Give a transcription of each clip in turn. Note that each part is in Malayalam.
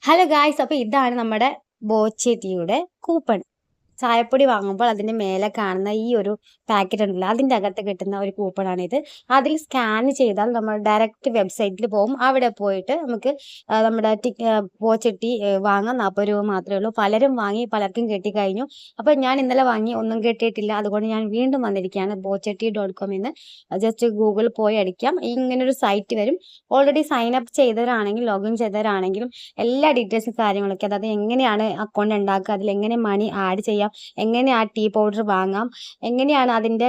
ഹലോ ഗായ്സ് അപ്പോൾ ഇതാണ് നമ്മുടെ ബോച്ചേത്തിയുടെ കൂപ്പൺ. ചായപ്പൊടി വാങ്ങുമ്പോൾ അതിന്റെ മേലെ കാണുന്ന ഈ ഒരു പാക്കറ്റ് ഉണ്ടല്ലോ അതിന്റെ അകത്ത് കിട്ടുന്ന ഒരു കൂപ്പണാണിത് അതിൽ സ്കാൻ ചെയ്താൽ നമ്മൾ ഡയറക്റ്റ് വെബ്സൈറ്റിൽ പോകും. അവിടെ പോയിട്ട് നമുക്ക് നമ്മുടെ പോച്ചട്ടി വാങ്ങാൻ നാൽപ്പത് രൂപ മാത്രമേ ഉള്ളൂ. പലരും വാങ്ങി പലർക്കും കെട്ടിക്കഴിഞ്ഞു. അപ്പോൾ ഞാൻ ഇന്നലെ വാങ്ങി ഒന്നും കെട്ടിയിട്ടില്ല. അതുകൊണ്ട് ഞാൻ വീണ്ടും വന്നിരിക്കുകയാണ് ബോച്ചട്ടി ഡോട്ട് കോം എന്ന്. ജസ്റ്റ് ഗൂഗിൾ പോയി അടിക്കാം. ഇങ്ങനൊരു സൈറ്റ് വരും. ഓൾറെഡി സൈൻ അപ്പ് ചെയ്തവരാണെങ്കിലും ലോഗിൻ ചെയ്തവരാണെങ്കിലും എല്ലാ ഡീറ്റെയിൽസും കാര്യങ്ങളൊക്കെ അതായത് എങ്ങനെയാണ് അക്കൗണ്ട് ഉണ്ടാക്കുക അതിൽ എങ്ങനെ മണി ആഡ് ചെയ്യാം എങ്ങനെ ആ ടീ പൗഡർ വാങ്ങാം? എങ്ങനെയാണ് അതിന്റെ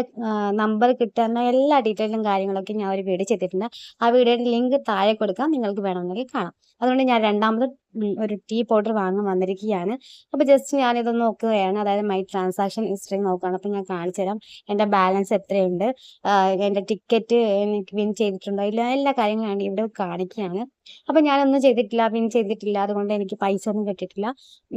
നമ്പർ കിട്ടുന്ന എല്ലാ ഡീറ്റെയിലും കാര്യങ്ങളൊക്കെ ഞാൻ ഒരു വീഡിയോ ചെയ്തിട്ടുണ്ട്. ആ വീഡിയോയുടെ ലിങ്ക് താഴെ കൊടുക്കാം. നിങ്ങൾക്ക് വേണമെങ്കിൽ കാണാം. അതുകൊണ്ട് ഞാൻ രണ്ടാമത് ഒരു ടീ പൗഡർ വാങ്ങാൻ വന്നിരിക്കുകയാണ്. അപ്പോൾ ജസ്റ്റ് ഞാനിത് നോക്കുകയാണ്. അതായത് മൈ ട്രാൻസാക്ഷൻ ഹിസ്റ്ററി നോക്കുകയാണ്. അപ്പോൾ ഞാൻ കാണിച്ചു തരാം. എന്റെ ബാലൻസ് എത്രയുണ്ട്? എന്റെ ടിക്കറ്റ് എനിക്ക് വിൻ ചെയ്തിട്ടുണ്ടോ? ഇല്ല എല്ലാ കാര്യങ്ങളും ഇവിടെ കാണിക്കുകയാണ്. അപ്പോൾ ഞാനൊന്നും ചെയ്തിട്ടില്ല വിൻ ചെയ്തിട്ടില്ല. അതുകൊണ്ട് എനിക്ക് പൈസ ഒന്നും കിട്ടിയിട്ടില്ല.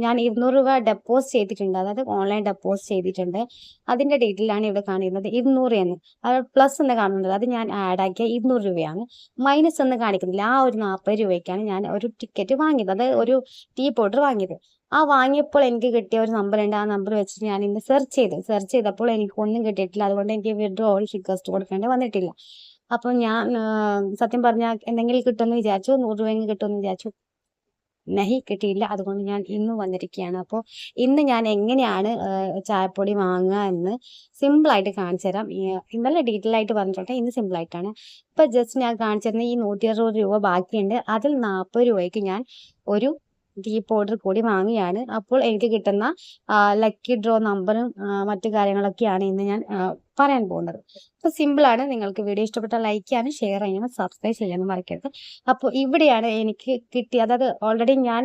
ഞാൻ ഇരുന്നൂറ് രൂപ ഡെപ്പോസിറ്റ് ചെയ്തിട്ടുണ്ട്. അതായത് ഓൺലൈൻ ഡെപ്പോസിറ്റ് ചെയ്തിട്ടുണ്ട്. അതിന്റെ ഡീറ്റെയിലാണ് ഇവിടെ കാണിക്കുന്നത്. ഇരുന്നൂറ് എന്ന്. അത് പ്ലസ് എന്ന് കാണുന്നത് അത് ഞാൻ ആഡ് ആക്കിയ ഇരുന്നൂറ് രൂപയാണ്. മൈനസ് എന്ന് കാണിക്കുന്നില്ല. ആ ഒരു നാൽപ്പത് രൂപയ്ക്കാണ് ഞാൻ ഒരു ടിക്കറ്റ് വാങ്ങിയത്. അത് ഒരു ടീ പൗഡർ വാങ്ങിയത്. ആ വാങ്ങിയപ്പോൾ എനിക്ക് കിട്ടിയ ഒരു നമ്പർ ഉണ്ട്. ആ നമ്പർ വെച്ചിട്ട് ഞാൻ ഇന്ന് സെർച്ച് ചെയ്തു. സെർച്ച് ചെയ്തപ്പോൾ എനിക്ക് ഒന്നും കിട്ടിയിട്ടില്ല. അതുകൊണ്ട് എനിക്ക് വിഡ്രോ ഓൾ റിക്വസ്റ്റ് കൊടുക്കേണ്ടി വന്നിട്ടില്ല. അപ്പോൾ ഞാൻ സത്യം പറഞ്ഞാൽ എന്തെങ്കിലും കിട്ടുമെന്ന് വിചാരിച്ചു. നൂറ് രൂപയെങ്കിലും കിട്ടുമെന്ന് വിചാരിച്ചു. നഹി കിട്ടിയില്ല. അതുകൊണ്ട് ഞാൻ ഇന്ന് വന്നിരിക്കുകയാണ്. അപ്പോൾ ഇന്ന് ഞാൻ എങ്ങനെയാണ് ചായപ്പൊടി വാങ്ങുക എന്ന് സിമ്പിളായിട്ട് കാണിച്ചു തരാം. ഇന്നലെ ഡീറ്റെയിൽ ആയിട്ട് പറഞ്ഞിട്ടുണ്ട്. ഇന്ന് സിമ്പിളായിട്ടാണ് ഇപ്പോൾ ജസ്റ്റ് ഞാൻ കാണിച്ചു തരുന്ന ഈ നൂറ്റി അറുപത് രൂപ ബാക്കിയുണ്ട്. അതിൽ നാൽപ്പത് രൂപയ്ക്ക് ഞാൻ ഒരു ടീ പൗഡർ കൂടി വാങ്ങിയാണ് അപ്പോൾ എനിക്ക് കിട്ടുന്ന ലക്കി ഡ്രോ നമ്പറും മറ്റു കാര്യങ്ങളൊക്കെയാണ് ഇന്ന് ഞാൻ പറയാൻ പോകുന്നത്. സിമ്പിൾ ആണ്. നിങ്ങൾക്ക് വീഡിയോ ഇഷ്ടപ്പെട്ട ലൈക്ക് ചെയ്യാനും ഷെയർ ചെയ്യാനും സബ്സ്ക്രൈബ് ചെയ്യാനും മറക്കരുത്. അപ്പോൾ ഇവിടെയാണ് എനിക്ക് കിട്ടിയ അതായത് ഓൾറെഡി ഞാൻ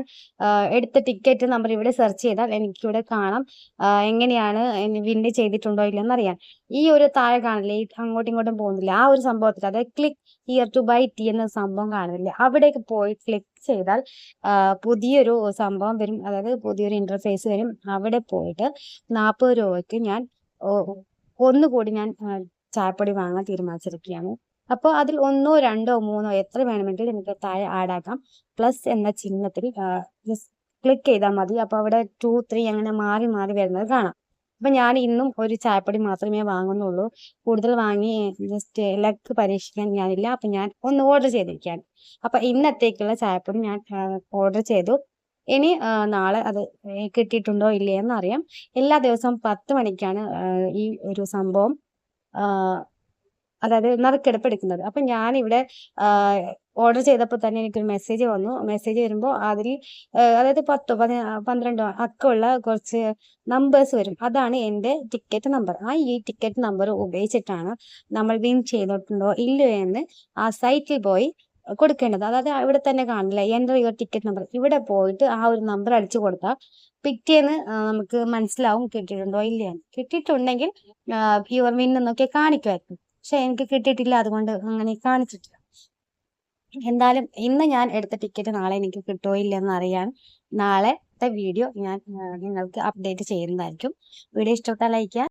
എടുത്ത ടിക്കറ്റ് നമ്പർ ഇവിടെ സെർച്ച് ചെയ്താൽ എനിക്ക് ഇവിടെ കാണാം എങ്ങനെയാണ് വിൻഡ് ചെയ്തിട്ടുണ്ടോ ഇല്ലെന്ന് അറിയാൻ ഈ ഒരു താഴെ കാണില്ലേ അങ്ങോട്ടും ഇങ്ങോട്ടും പോകുന്നില്ല ആ ഒരു സംഭവത്തിൽ അതായത് click year two by T എന്ന സംഭവം കാണുന്നില്ല അവിടേക്ക് പോയി ക്ലിക്ക് ചെയ്താൽ പുതിയൊരു സംഭവം വരും. അതായത് പുതിയൊരു ഇന്റർഫേസ് വരും. അവിടെ പോയിട്ട് നാൽപ്പത് രൂപയ്ക്ക് ഞാൻ ഒന്നുകൂടി ഞാൻ ചായപ്പൊടി വാങ്ങാൻ തീരുമാനിച്ചിരിക്കുകയാണ്. അപ്പോൾ അതിൽ ഒന്നോ രണ്ടോ മൂന്നോ എത്ര വേണമെങ്കിലും നിങ്ങൾക്ക് താഴെ ആഡ് ആക്കാം. പ്ലസ് എന്ന ചിഹ്നത്തിൽ ക്ലിക്ക് ചെയ്താൽ മതി. അപ്പോൾ അവിടെ ടു ത്രീ അങ്ങനെ മാറി മാറി വരുന്നത് കാണാം. അപ്പം ഞാൻ ഇന്നും ഒരു ചായപ്പൊടി മാത്രമേ വാങ്ങുന്നുള്ളൂ. കൂടുതൽ വാങ്ങി ജസ്റ്റ് ലക്ക് പരീക്ഷിക്കാൻ ഞാനില്ല. അപ്പം ഞാൻ ഒന്ന് ഓർഡർ ചെയ്തിരിക്കുകയാണ്. അപ്പം ഇന്നത്തേക്കുള്ള ചായപ്പൊടി ഞാൻ ഓർഡർ ചെയ്തു. ഇനി നാളെ അത് കിട്ടിയിട്ടുണ്ടോ ഇല്ലേ എന്നറിയാം. എല്ലാ ദിവസവും പത്ത് മണിക്കാണ് ഈ ഒരു സംഭവം അതായത് നറുക്കെടുപ്പ് എടുക്കുന്നത് അപ്പം ഞാനിവിടെ ഓർഡർ ചെയ്തപ്പോൾ തന്നെ എനിക്കൊരു മെസ്സേജ് വന്നു. മെസ്സേജ് വരുമ്പോൾ അതിൽ അതായത് പത്തോ പതി പന്ത്രണ്ടോ ഉള്ള കുറച്ച് നമ്പേഴ്സ് വരും. അതാണ് എന്റെ ടിക്കറ്റ് നമ്പർ. ആ ഈ ടിക്കറ്റ് നമ്പർ ഉപയോഗിച്ചിട്ടാണ് നമ്മൾ വിൻ ചെയ്തിട്ടുണ്ടോ ഇല്ലയോ എന്ന് ആ സൈറ്റിൽ പോയി കൊടുക്കേണ്ടത്. അതായത് ഇവിടെ തന്നെ കാണില്ലേ എന്റെ യുവർ ടിക്കറ്റ് നമ്പർ ഇവിടെ പോയിട്ട് ആ ഒരു നമ്പർ അടിച്ചു കൊടുത്താൽ പിറ്റേന്ന് നമുക്ക് മനസ്സിലാവും കിട്ടിയിട്ടുണ്ടോ ഇല്ലയെന്ന് കിട്ടിയിട്ടുണ്ടെങ്കിൽ യുവർ വിൻ എന്നൊക്കെ കാണിക്കുമായിരിക്കും പക്ഷെ എനിക്ക് കിട്ടിയിട്ടില്ല. അതുകൊണ്ട് അങ്ങനെ കാണിച്ചിട്ടില്ല. എന്തായാലും ഇന്ന് ഞാൻ എടുത്ത ടിക്കറ്റ് നാളെ എനിക്ക് കിട്ടുമോ ഇല്ലെന്ന് അറിയാൻ നാളത്തെ വീഡിയോ ഞാൻ നിങ്ങൾക്ക് അപ്ഡേറ്റ് ചെയ്യുന്നതായിരിക്കും. വീഡിയോ ഇഷ്ടപ്പെട്ടാൽ ലൈക്ക്